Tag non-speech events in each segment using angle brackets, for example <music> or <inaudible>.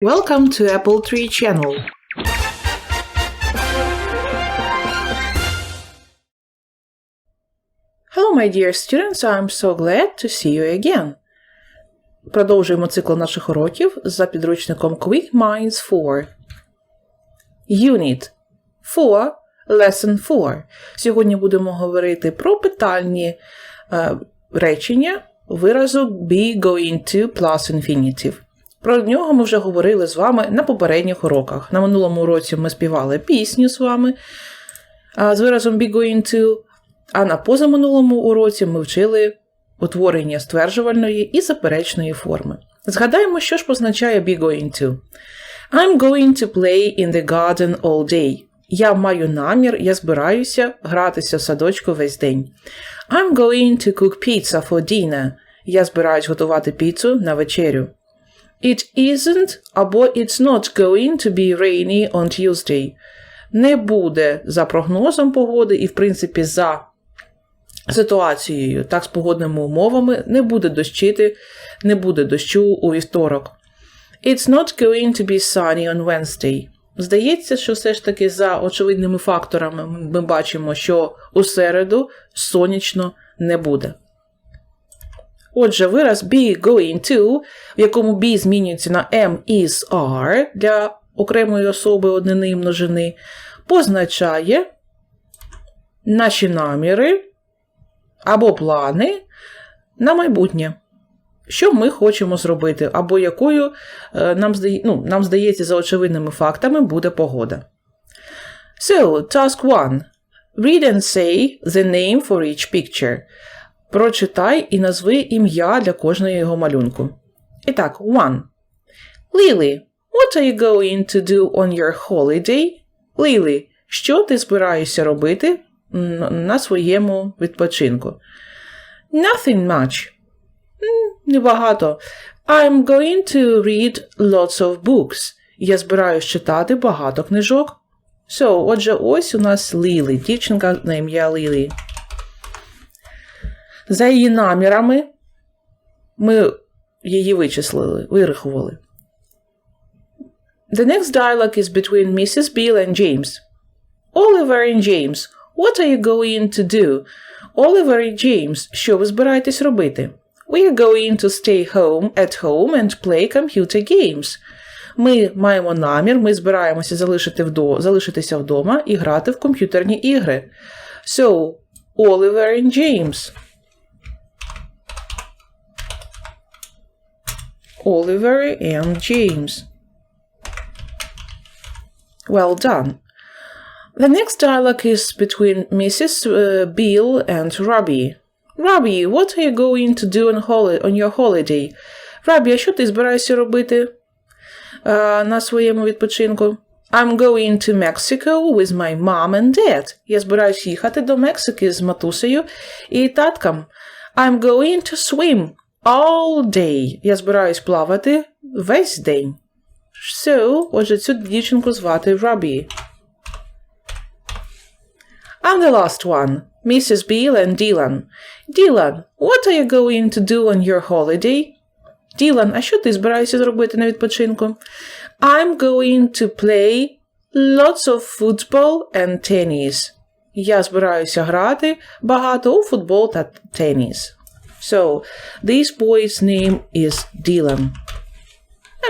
Welcome to Apple Tree Channel. Hello, my dear students. I'm so glad to see you again. Продовжуємо цикл наших уроків за підручником Quick Minds 4. Unit 4, Lesson 4. Сьогодні будемо говорити про питальні е, речення виразу be going to plus infinitive. Про нього ми вже говорили з вами на попередніх уроках. На минулому уроці ми співали пісню з вами з виразом be going to, а на позаминулому уроці ми вчили утворення стверджувальної і заперечної форми. Згадаємо, що ж позначає be going to. I'm going to play in the garden all day. Я маю намір, я збираюся гратися в садочку весь день. I'm going to cook pizza for dinner. Я збираюсь готувати піцу на вечерю. It isn't або it's not going to be rainy on Tuesday. Не буде за прогнозом погоди і, в принципі, за ситуацією, так, з погодними умовами, не буде дощити, не буде дощу у вівторок. It's not going to be sunny on Wednesday. Здається, що все ж таки за очевидними факторами ми бачимо, що у середу сонячно не буде. Отже, вираз be going to, в якому be змінюється на am is are для окремої особи однини і множини, позначає наші наміри або плани на майбутнє. Що ми хочемо зробити, або якою е, нам, ну, нам здається, за очевидними фактами буде погода. So, task 1. Read and say the name for each picture. Прочитай і назви ім'я для кожної його малюнку. І так, one. Lily, what are you going to do on your holiday? Lily, що ти збираєшся робити на своєму відпочинку? Nothing much. Небагато. I'm going to read lots of books. Я збираюсь читати багато книжок. So, отже, ось у нас Лілі, дівчинка на ім'я Лілі. За її намірами ми її вичислили, вирахували. The next dialogue is between Mrs. Beale and James. Oliver and James, what are you going to do? Oliver і James, що ви збираєтесь робити? We are going to stay home at home and play computer games. Ми маємо намір, ми збираємося залишити вдо, залишитися вдома і грати в комп'ютерні ігри. So, Oliver and James. Oliver and James. Well done. The next dialogue is between Mrs. Uh, Beale and Robbie. Robbie, what are you going to do on, holi- on your holiday? Robbie, а що ти збираєшся робити uh, на своєму відпочинку? I'm going to Mexico with my mom and dad. Я збираюсь їхати до Мексики з матусею і татком. I'm going to swim all day. Я збираюсь плавати весь день. So, отже, цю дівчинку звати Robbie. And the last one, Mrs. Beale and Dylan. Dylan, what are you going to do on your holiday? Dylan, а що ти збираєшся зробити на відпочинку? I'm going to play lots of football and tennis. Я збираюся грати багато у футбол та теніс. So, this boy's name is Dylan.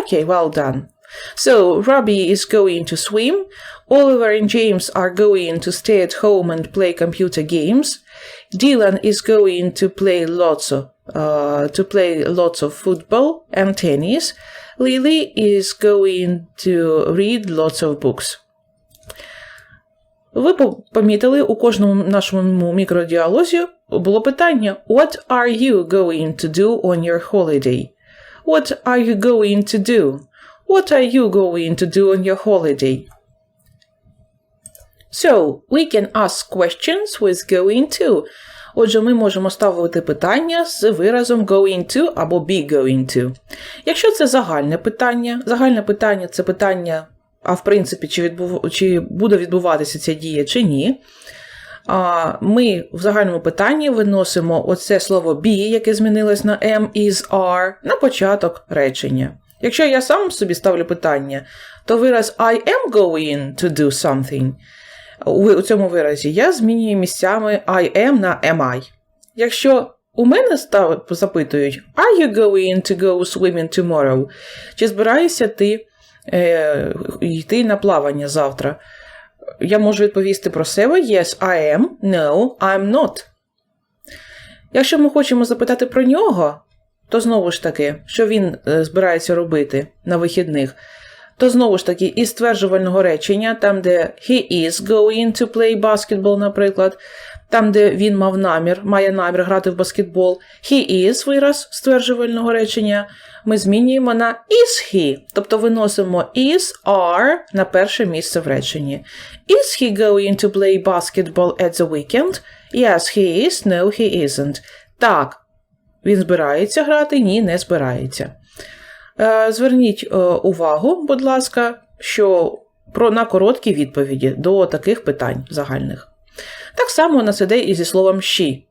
Okay, well done. So, Robbie is going to swim, Oliver and James are going to stay at home and play computer games, Dylan is going to play lots of uh, to play lots of football and tennis, Lily is going to read lots of books. Ви помітили, у кожному нашому мікродіалозі було питання What are you going to do on your holiday? What are you going to do? What are you going to do on your holiday? So, we can ask questions with going to. Отже, ми можемо ставити питання з виразом going to або be going to. Якщо це загальне питання, загальне питання це питання, а в принципі, чи, відбув... чи буде відбуватися ця дія, чи ні. Ми в загальному питанні виносимо оце слово be, яке змінилось на am, is, are, на початок речення. Якщо я сам собі ставлю питання, то вираз I am going to do something у цьому виразі я змінюю місцями I am на am I. Якщо у мене став, запитують Are you going to go swimming tomorrow? Чи збираєшся ти е, йти на плавання завтра? Я можу відповісти про себе Yes, I am. No, I'm not. Якщо ми хочемо запитати про нього, то знову ж таки, що він е, збирається робити на вихідних, то знову ж таки із стверджувального речення, там, де he is going to play basketball, наприклад, там, де він мав намір, має намір грати в баскетбол, he is вираз стверджувального речення, ми змінюємо на is he, тобто виносимо is, are на перше місце в реченні. Is he going to play basketball at the weekend? Yes, he is. No, he isn't. Так, він збирається грати, ні, не збирається. Е, Зверніть е, увагу, будь ласка, що про на короткі відповіді до таких питань загальних. Так само у нас іде і зі словом she.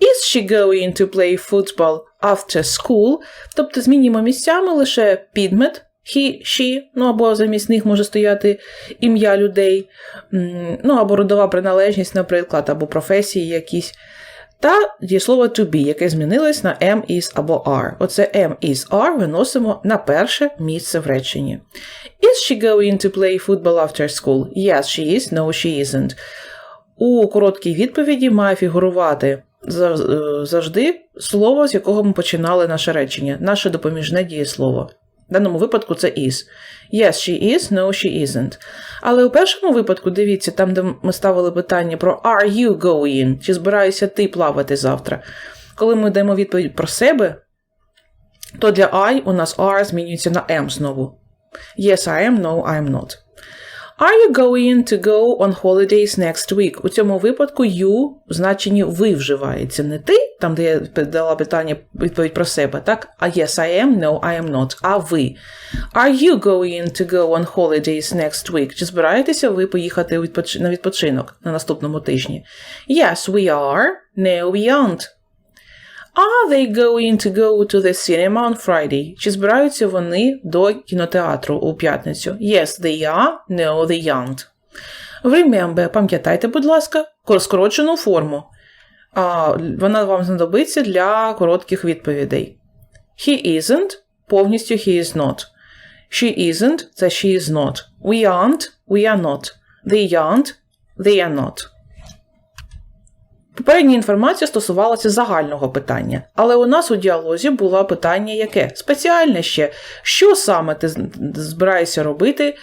Is she going to play football after school? Тобто змінюємо місцями лише підмет he, she, ну або замість них може стояти ім'я людей, ну або родова приналежність, наприклад, або професії якісь. Та дієслово to be, яке змінилось на am, is або are. Оце am, is, are виносимо на перше місце в реченні. Is she going to play football after school? Yes, she is. No, she isn't. У короткій відповіді має фігурувати е, завжди слово, з якого ми починали наше речення, наше допоміжне дієслово. В даному випадку це is. Yes, she is, no, she isn't. Але у першому випадку, дивіться, там, де ми ставили питання про are you going, чи збираєшся ти плавати завтра. Коли ми даємо відповідь про себе, то для I у нас are змінюється на am знову. Yes, I am, no, I am not. Are you going to go on holidays next week? У цьому випадку you в значенні ви вживається. Не ти, там, де я дала питання відповідь про себе, так? А yes, I am, no, I am not. А ви. Are you going to go on holidays next week? Чи збираєтеся ви поїхати на відпочинок на наступному тижні? Yes, we are. No, we aren't. Are they going to go to the cinema on Friday? Чи збираються вони до кінотеатру у п'ятницю? Yes, they are. No, they aren't. Remember, пам'ятайте, будь ласка, скорочену форму. А, вона вам знадобиться для коротких відповідей. He isn't, повністю he is not. She isn't, це she is not. We aren't, we are not. They aren't, they are not. Попередня інформація стосувалася загального питання, але у нас у діалозі було питання яке? Спеціальне ще. Що саме ти збираєшся робити,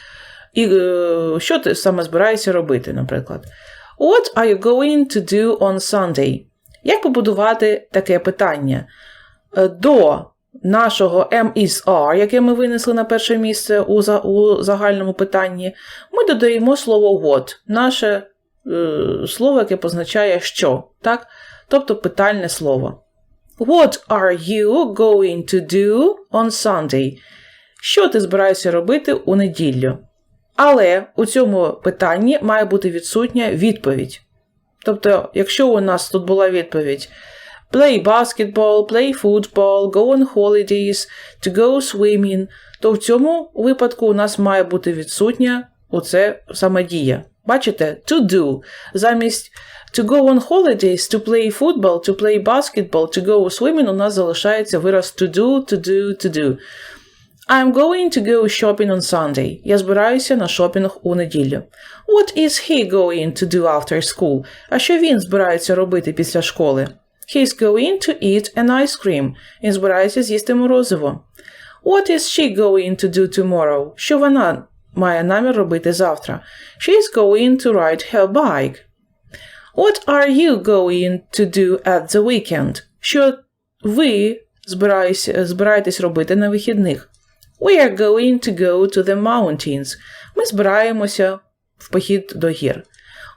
і е, що ти саме збираєшся робити, наприклад? What are you going to do on Sunday? Як побудувати таке питання? Е, До нашого M is are, яке ми винесли на перше місце у, загальному питанні, ми додаємо слово what, наше слово, яке позначає що, так? тобто питальне слово. What are you going to do on Sunday? Що ти збираєшся робити у неділю? Але у цьому питанні має бути відсутня відповідь. Тобто, якщо у нас тут була відповідь play basketball, play football, go on holidays, to go swimming, то в цьому випадку у нас має бути відсутня оце саме дія. Бачите? To do. Замість to go on holidays, to play football, to play basketball, to go swimming у нас залишається вираз to do, to do, to do. I'm going to go shopping on Sunday. Я збираюся на шопінг у неділю. What is he going to do after school? А що він збирається робити після школи? He's going to eat an ice cream. Він збирається з'їсти морозиво. What is she going to do tomorrow? Що вона має намір робити завтра? She's going to ride her bike. What are you going to do at the weekend? Що ви збираєтесь, збираєтесь робити на вихідних? We are going to go to the mountains. Ми збираємося в похід до гір.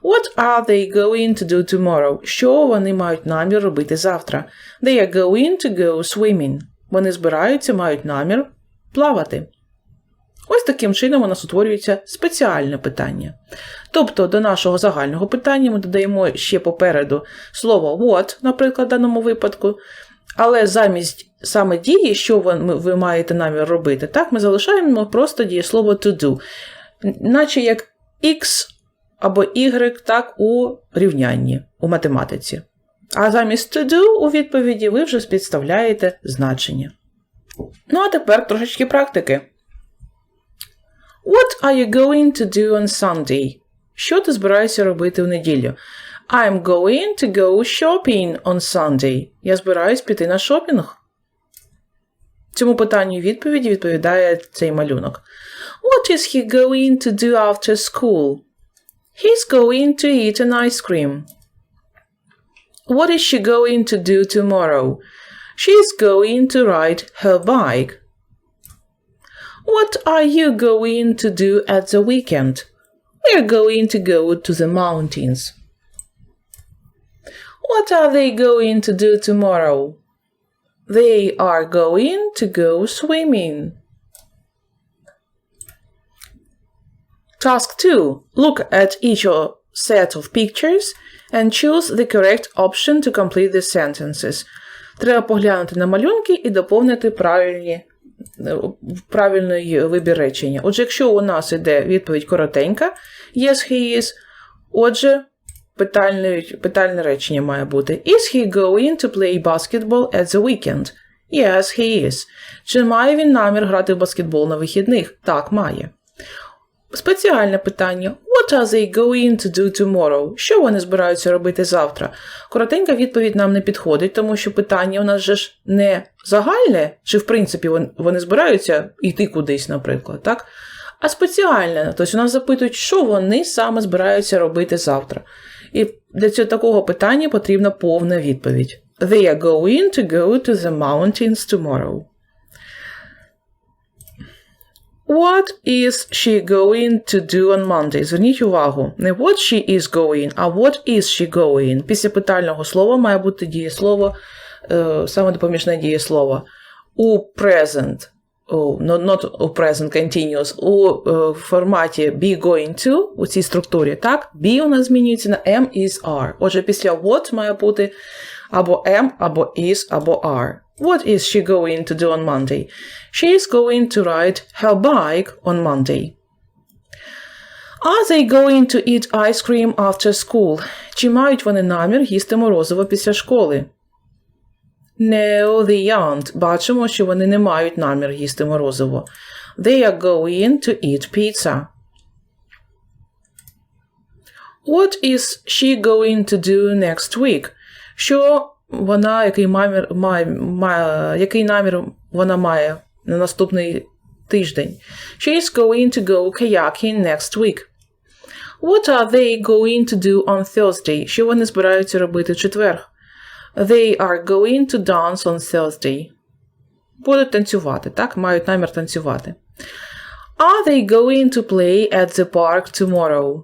What are they going to do tomorrow? Що вони мають намір робити завтра? They are going to go swimming. Вони збираються, мають намір плавати. Ось таким чином у нас утворюється спеціальне питання. Тобто до нашого загального питання ми додаємо ще попереду слово what, наприклад, в даному випадку, але замість саме дії, що ви, ви маєте намір робити, так, ми залишаємо просто дієслово to do. Наче як X або Y, так, у рівнянні, у математиці. А замість to do у відповіді ви вже підставляєте значення. Ну, а тепер трошечки практики. What are you going to do on Sunday? Що ти збираєшся робити в неділю? I'm going to go shopping on Sunday. Я збираюсь піти на шопінг. Цьому питанню відповіді відповідає цей малюнок. What is he going to do after school? He's going to eat an ice cream. What is she going to do tomorrow? She's going to ride her bike. What are you going to do at the weekend? We're going to go to the mountains. What are they going to do tomorrow? They are going to go swimming. Task 2. Look at each o- set of pictures and choose the correct option to complete the sentences. Треба поглянути на малюнки і доповнити правильні, е, правильний вибір речення. Отже, якщо у нас йде відповідь коротенька, yes, he is, отже, питальне, питальне речення має бути Is he going to play basketball at the weekend? Yes, he is. Чи має він намір грати в баскетбол на вихідних? Так, має. Спеціальне питання. What are they going to do tomorrow? Що вони збираються робити завтра? Коротенька відповідь нам не підходить, тому що питання у нас же ж не загальне, чи в принципі вони збираються йти кудись, наприклад, так? А спеціальне. Тобто у нас запитують, що вони саме збираються робити завтра. І для цього такого питання потрібна повна відповідь. They are going to go to the mountains tomorrow. What is she going to do on Monday? Зверніть увагу, не what she is going, а what is she going. Після питального слова має бути дієслово, е, саме допоміжне дієслово. У present, not, not у present continuous, у е, форматі be going to, у цій структурі, так? Be у нас змінюється на am, is, are. Отже, після what має бути або am, або is, або are. What is she going to do on Monday? She is going to ride her bike on Monday. Are they going to eat ice cream after school? Чи мають вони намір їсти морозиво після школи? No, they aren't. Бачимо, що вони не мають намір їсти морозиво. They are going to eat pizza. What is she going to do next week? Що вона, який, намір, має, має, який намір вона має на наступний тиждень? She is going to go kayaking next week. What are they going to do on Thursday? Що вони збираються робити в четвер? They are going to dance on Thursday. Будуть танцювати, так? Мають намір танцювати. Are they going to play at the park tomorrow?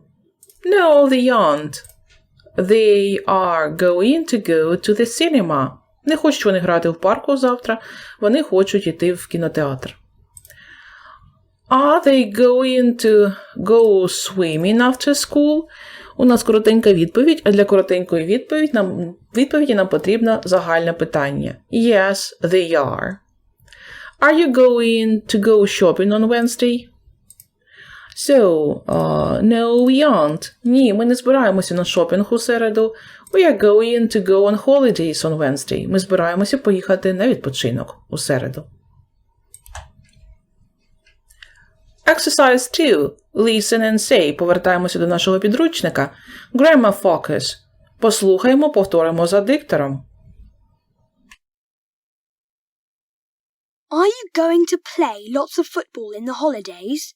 No, they aren't. They are going to go to the cinema. Не хочуть вони грати в парку завтра, вони хочуть йти в кінотеатр. Are they going to go swimming after school? У нас коротенька відповідь, а для коротенької відповіді нам, відповіді нам потрібно загальне питання. Yes, they are. Are you going to go shopping on Wednesday? So, uh, no, we aren't. Ні, ми не збираємося на шопінг у середу. We are going to go on holidays on Wednesday. Ми збираємося поїхати на відпочинок у середу. Exercise 2. Listen and say. Повертаємося до нашого підручника. Grammar focus. Послухаємо, повторимо за диктором. Are you going to play lots of football in the holidays?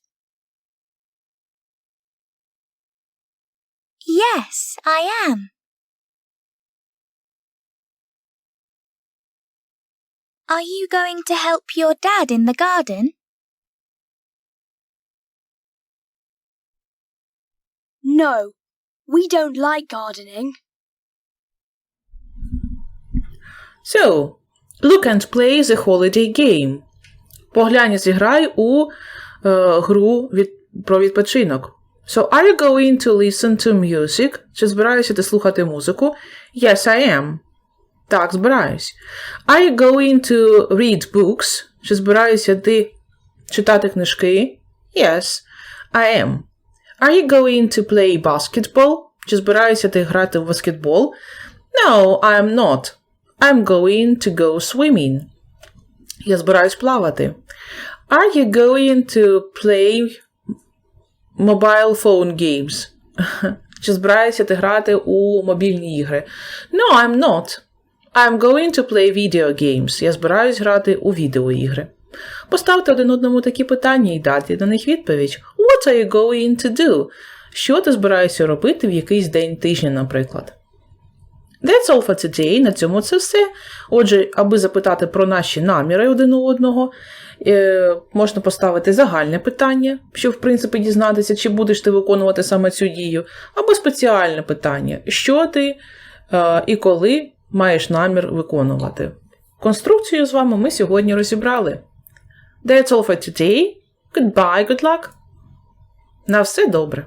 Yes, I am. Are you going to help your dad in the garden? No, we don't like gardening. So, look and play the holiday game. Поглянь і зіграй у е, гру від, про відпочинок. So, are you going to listen to music? Чи збираєшся ти слухати музику? Yes, I am. Так, збираюсь. Are you going to read books? Чи збираєшся ти читати книжки? Yes, I am. Are you going to play basketball? Чи збираєшся ти грати в баскетбол? No, I am not. I'm going to go swimming. Я збираюсь плавати. Are you going to play mobile phone games? <laughs> Чи збираєшся ти грати у мобільні ігри? No, I'm not. I'm going to play video games. Я збираюсь грати у відеоігри. Поставте один одному такі питання і дайте на них відповідь. What are you going to do? Що ти збираєшся робити в якийсь день тижня, наприклад? That's all for today. На цьому це все. Отже, аби запитати про наші наміри один у одного, можна поставити загальне питання, щоб, в принципі, дізнатися, чи будеш ти виконувати саме цю дію, або спеціальне питання, що ти е, і коли маєш намір виконувати. Конструкцію з вами ми сьогодні розібрали. That's all for today. Goodbye, good luck. На все добре.